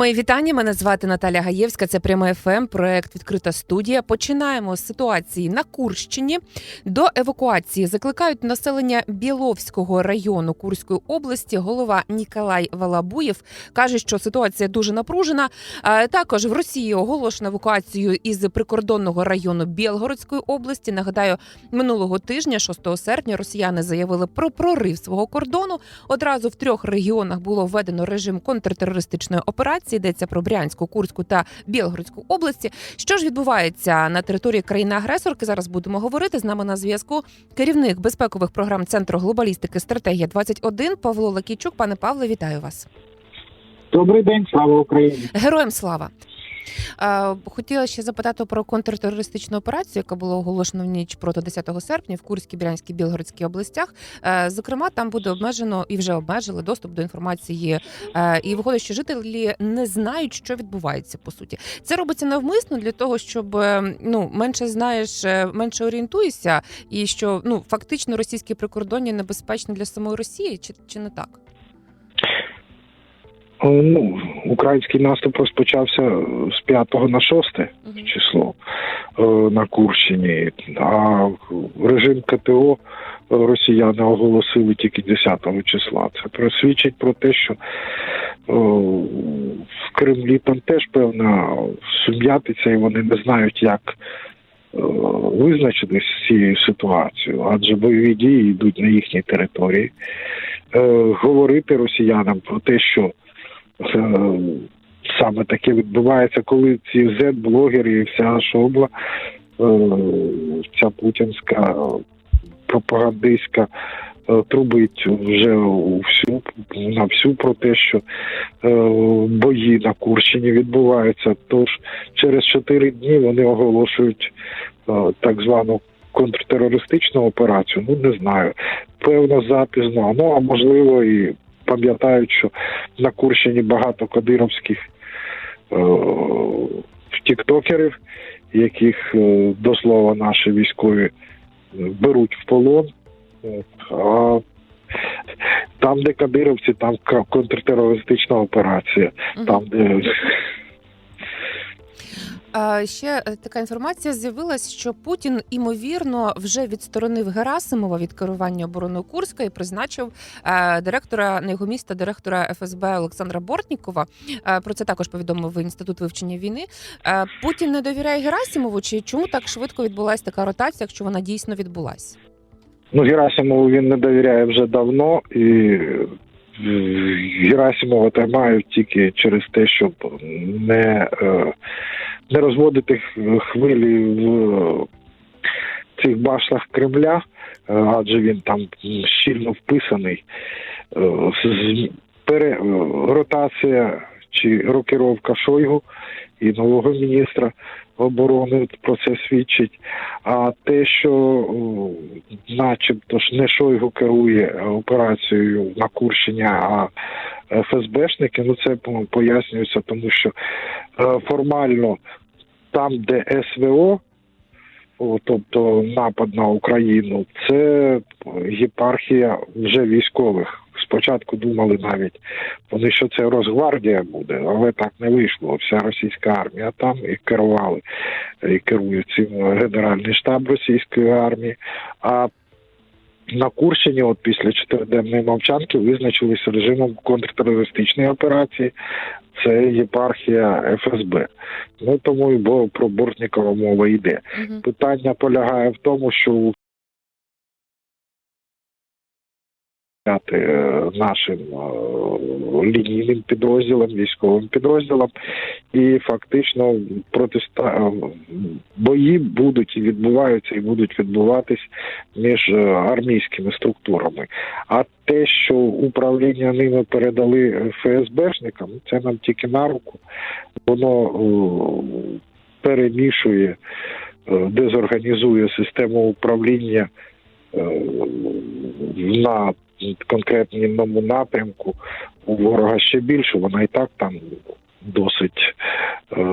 Мої вітання. Мене звати Наталя Гаєвська. Це пряме ФМ, проект Відкрита студія. Починаємо з ситуації на Курщині. До евакуації закликають населення Біловського району Курської області. Голова Ніколай Валабуєв каже, що ситуація дуже напружена. Також в Росії оголошено евакуацію із прикордонного району Білгородської області. Нагадаю, минулого тижня, 6 серпня, росіяни заявили про прорив свого кордону. Одразу в трьох регіонах було введено режим контртерористичної операції. Йдеться про Брянську, Курську та Білгородську області. Що ж відбувається на території країни-агресорки? Зараз будемо говорити. З нами на зв'язку керівник безпекових програм Центру глобалістики стратегія 21 Павло Лакійчук. Пане Павле, вітаю вас. Добрий день, слава Україні. Героям слава. Е, Хотіла ще запитати про контртерористичну операцію, яка була оголошена в ніч проти 10 серпня в Курській, Брянській, Білгородській областях. Е, Зокрема, там буде обмежено і вже обмежили доступ до інформації. Е, І виходить, що жителі не знають, що відбувається по суті. Це робиться навмисно для того, щоб ну менше знаєш, менше орієнтуєшся, і що ну фактично російське прикордоння небезпечне для самої Росії, чи, чи не так? О, Ну, український наступ розпочався з 5 на 6 число е, на Курщині, а режим КТО росіяни оголосили тільки 10 числа. Це просвідчить про те, що е, в Кремлі там теж певна сум'ятиця, і вони не знають, як е, визначитись з цією ситуацією, адже бойові дії йдуть на їхній території. Е, Говорити росіянам про те, що е, саме таке відбувається, коли ці Z-блогери і вся шобла, е, ця путінська е, пропагандистська трубить вже всю на всю про те, що бої на Курщині відбуваються. Тож через чотири дні вони оголошують так звану контртерористичну операцію. Ну не знаю. Певно, запізно. Ну а можливо і пам'ятають, що на Курщині багато кадировських е, тіктокерів, яких е, до слова наші військові е, беруть в полон. А там, де кадировці, там контртерористична операція. Там, де Ще е, така інформація з'явилась, що Путін імовірно вже відсторонив Герасимова від керування обороною Курська і призначив е, директора на його міста, директора ФСБ Олександра Бортнікова. Е, Про це також повідомив інститут вивчення війни. Путін не довіряє Герасимову. Чи чому так швидко відбулася така ротація, якщо вона дійсно відбулася? Ну, Герасимову він не довіряє вже давно, і Герасимова тримають тільки через те, щоб не, е, не розводити хвилі в цих башлах Кремля, е, адже він там щільно вписаний. Е, е, ротація чи рокировка Шойгу і нового міністра оборони про це свідчить. А те, що начебто ж не Шойгу керує операцією на Курщині, а ФСБшники, ну це пояснюється, тому що е, формально там, де СВО, тобто напад на Україну, це єпархія вже військових. Спочатку думали навіть вони, що це Росгвардія буде, але так не вийшло. Вся російська армія там і керували і керує цим Генеральний штаб російської армії. А на Курщині, от після чотириденної мовчанки, визначились режимом контртерористичної операції. Це єпархія ФСБ. Ну тому і бо про Бортнікова мова йде. Угу. Питання полягає в тому, що е, нашим е, лінійним підрозділам, військовим підрозділам, і фактично протиста... е, бої будуть і відбуваються, і будуть відбуватись між армійськими структурами. А те, що управління ними передали ФСБшникам, це нам тільки на руку. Воно перемішує, дезорганізує систему управління на конкретному напрямку у ворога ще більше. Вона і так там досить е,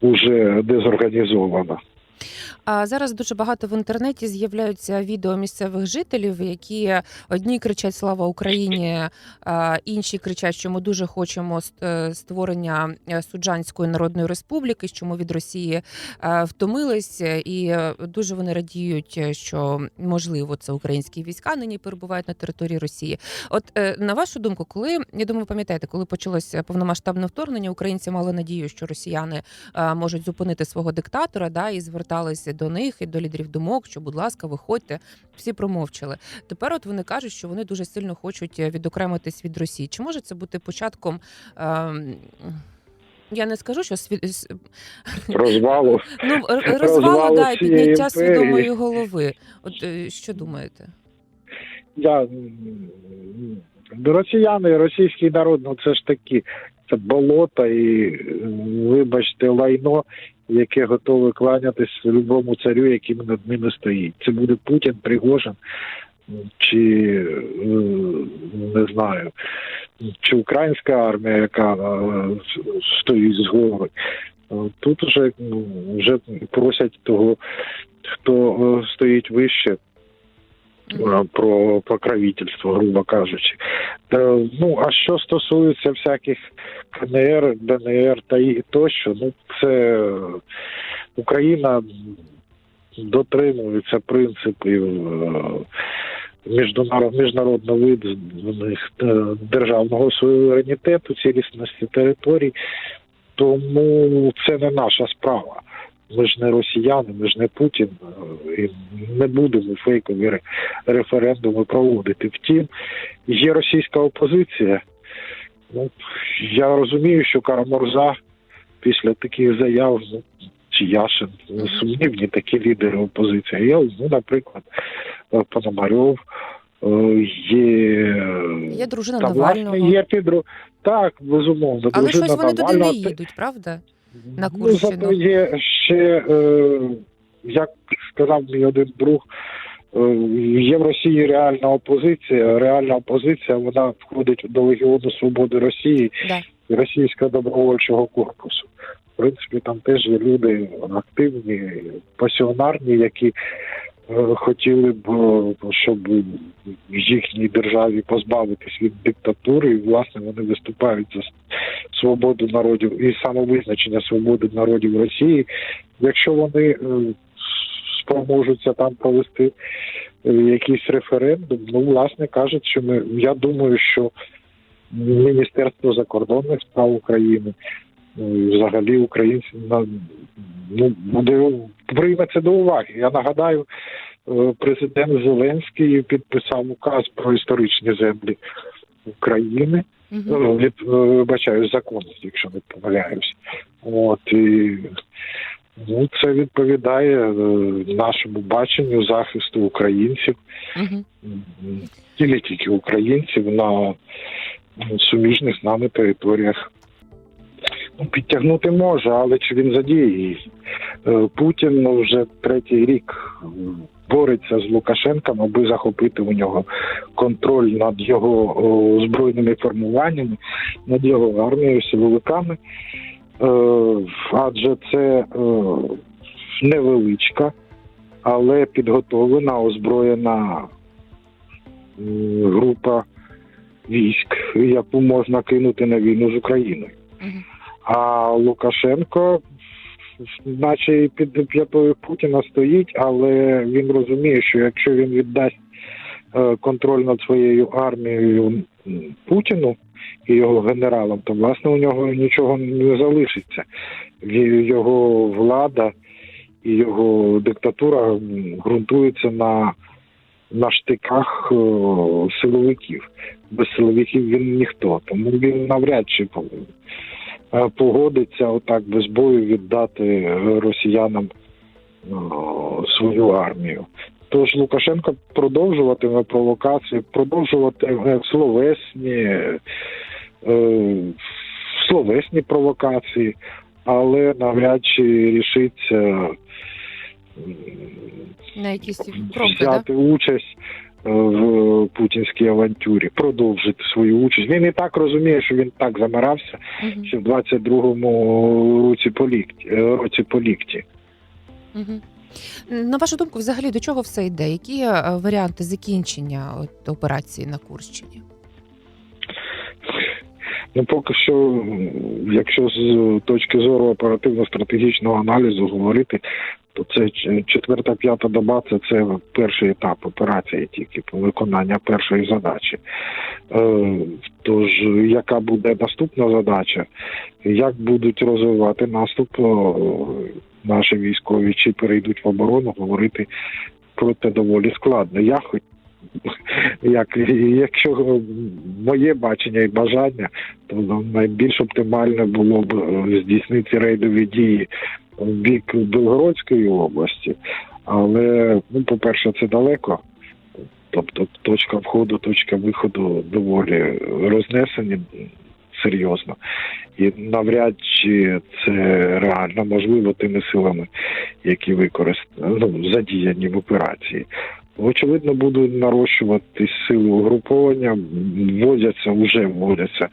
уже дезорганізована. А зараз дуже багато в інтернеті з'являються відео місцевих жителів, які одні кричать Слава Україні, а інші кричать, що ми дуже хочемо е, створення е, Суджанської народної республіки, що ми від Росії втомились, і дуже вони радіють, що можливо це українські війська нині перебувають на території Росії. От е, на вашу думку, коли я думаю, пам'ятаєте, коли почалося повномасштабне вторгнення, українці мали надію, що росіяни можуть зупинити свого диктатора, да, і зверталися до них і до лідерів думок, що, будь ласка, виходьте. Всі промовчали. Тепер от вони кажуть, що вони дуже сильно хочуть е, відокремитись від Росії. Чи може це бути початком? Е, я не скажу, що сві... Розвалу. ну, розвалу Розвалу да, і підняття імперії. свідомої голови. От е, що думаєте? Я, росіяни, російський народ, ну це ж такі, це болото і, вибачте, лайно, яке готове кланятись любому царю, яким над ними стоїть. Це буде Путін, Пригожин, чи е, не знаю, чи українська армія, яка е, стоїть згори. Е, Тут вже, вже просять того, хто стоїть вище, про покровительство, грубо кажучи. Ну, а що стосується всяких КНР, ДНР та і тощо, ну це Україна дотримується принципів е, міжнарод- міжнародного е, державного суверенітету, цілісності територій. Тому це не наша справа. Ми ж не росіяни, ми ж не Путін, е, і не будемо фейкові референдуми проводити. Втім, є російська опозиція. Ну, я розумію, що Карамурза після таких заяв, ну, чи Яшин, сумнівні такі лідери опозиції. Є, ну, наприклад, е, Пономарьов, е, є, Є дружина та, Навального. власне, є підру. Так, безумовно, Але дружина щось вони туди не їдуть, правда? На Ну, Курщину. Ну, є ще, е, як сказав мій один друг, е, є в Росії реальна опозиція. Реальна опозиція вона входить до Легіону Свободи Росії Да. Російського добровольчого корпусу. В принципі, там теж є люди активні, пасіонарні, які хотіли б, е, щоб в їхній державі позбавитись від диктатури, і власне вони виступають за свободу народів і самовизначення свободи народів Росії. Якщо вони е, спроможуться там провести е, якийсь референдум, ну власне кажуть, що ми я думаю, що Міністерство закордонних справ України взагалі українці ну буде прийме це до уваги. Я нагадаю, е, президент Зеленський підписав указ про історичні землі України. Від, е, вибачаю, закон, якщо не помиляюсь. От і ну, це відповідає е, нашому баченню захисту українців, м, і не тільки українців на суміжних з нами територіях. Ну, підтягнути може, але чи він задіє її? Е, Путін ну, вже третій рік бореться з Лукашенком, аби захопити у нього контроль над його збройними формуваннями, над його армією, силовиками. Е, адже це е, невеличка, але підготовлена, озброєна група військ, яку можна кинути на війну з Україною. А Лукашенко, наче під п'ятою Путіна стоїть, але він розуміє, що якщо він віддасть е, контроль над своєю армією Путіну і його генералам, то власне у нього нічого не залишиться. Його влада і його диктатура ґрунтується на, на штиках е, силовиків. Без силовиків він ніхто, тому він навряд чи погодиться отак без бою віддати е, росіянам е, свою армію. Тож Лукашенко продовжуватиме провокації, продовжуватиме словесні, е, словесні провокації, але навряд чи рішиться На якісь кроки, да? участь е, в путінській авантюрі, продовжити свою участь. Він і так розуміє, що він так замирався, Мгм. ще в 22-му році по лікті, е, році по лікті. Мгм. На вашу думку, взагалі до чого все йде? Які е, варіанти закінчення от, операції на Курщині? Ну, поки що, якщо з точки зору оперативно-стратегічного аналізу говорити, це четверта, п'ята доба це, це перший етап операції, тільки по виконання першої задачі. Е, тож, яка буде наступна задача, як будуть розвивати наступ наші військові, чи перейдуть в оборону, говорити про це доволі складно. Я хоч як, якщо моє бачення і бажання, то найбільш оптимально було б е, здійснити рейдові дії бік Білгородської області, але ну, по-перше, це далеко. Тобто точка входу, точка виходу доволі рознесені серйозно. І навряд чи це реально можливо тими силами, які використані ну, задіяні в операції. Очевидно, будуть нарощувати сили угруповання, вводяться, вже вводяться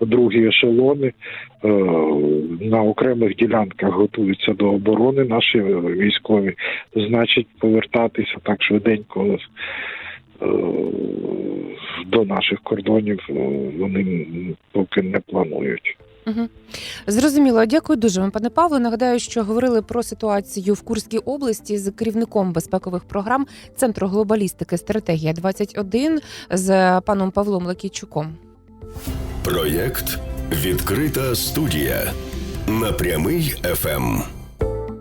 другі ешелони. Е, На окремих ділянках готуються до оборони наші військові. Значить, повертатися так швиденько е, до наших кордонів е, вони поки не планують. Угу. Зрозуміло, дякую дуже вам, пане Павло. Нагадаю, що говорили про ситуацію в Курській області з керівником безпекових програм Центру глобалістики стратегія 21 з паном Павлом Лакійчуком. Проєкт Відкрита студія на прямий ФМ.